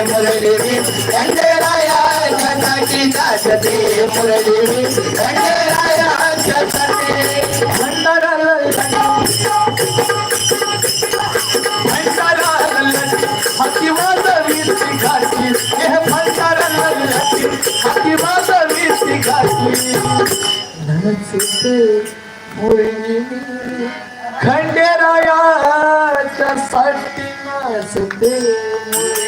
मुरली खंडेरायाच्या साठी नाचते मुरली खंडेरायाच्या साठी भंडारा हातीवाद वीस घातली हे भंडारा हातीवाद वीस घातली नचते मुरली खंडेरायाच्या साठी नाचते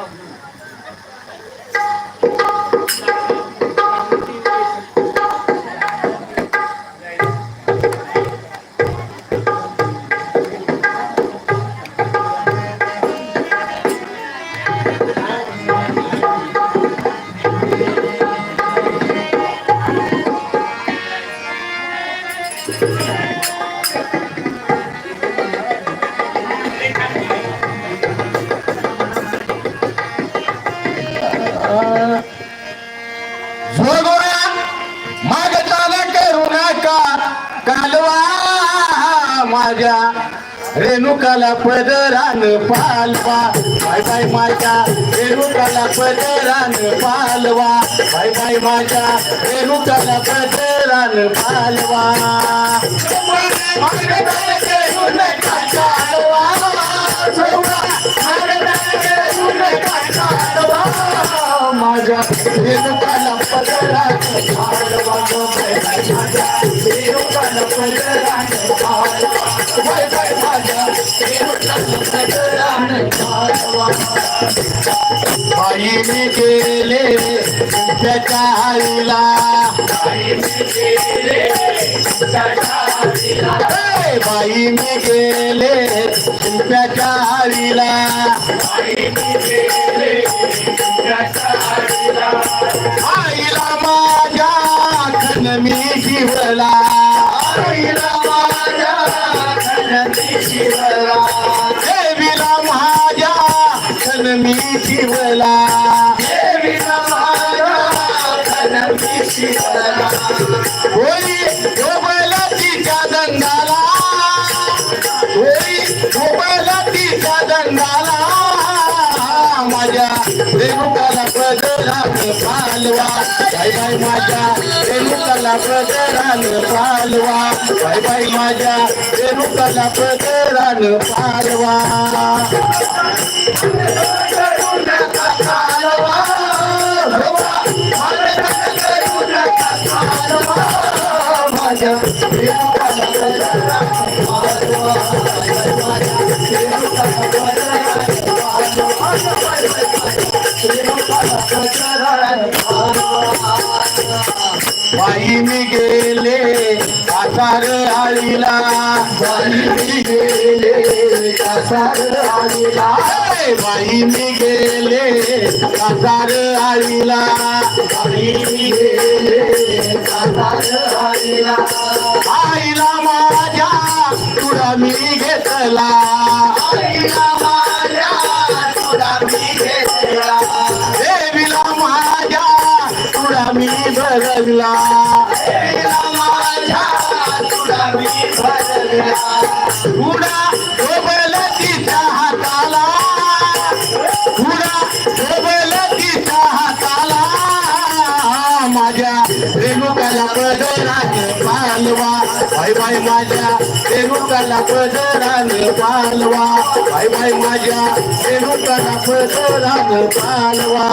どうも。माझ्या रेणुकाला पदरान पालवा. बाय बाय माझ्या रेणुकाला पदरान पालवा. बाय बाय माझ्या रेणुकाला पदरान पालवा. बाईने केले त्याच्या आईला. बाईने केले त्याच्या आईला. मी शिवला. देवीला मी शिवला. होई पालवा. बाय बाय माझ्या रेणुकाला प्रजरान पालवा बाय बाय माझ्या रेणुकाला प्रजरान पालवा आसार आळीला बाई मी गेले आसार आळीला बाई मी गेले. आळीला बाई मी गेले आळीला आईला माझ्या तुला मी घेतला. आईला माझ्या तुला मी घेतला. देवीला माझ्या तुला मी बदलला बाय बाय माझ्या रेणुकाला पदरान पालवा. बाय बाय माझ्या रेणुकाला पदरान पालवा.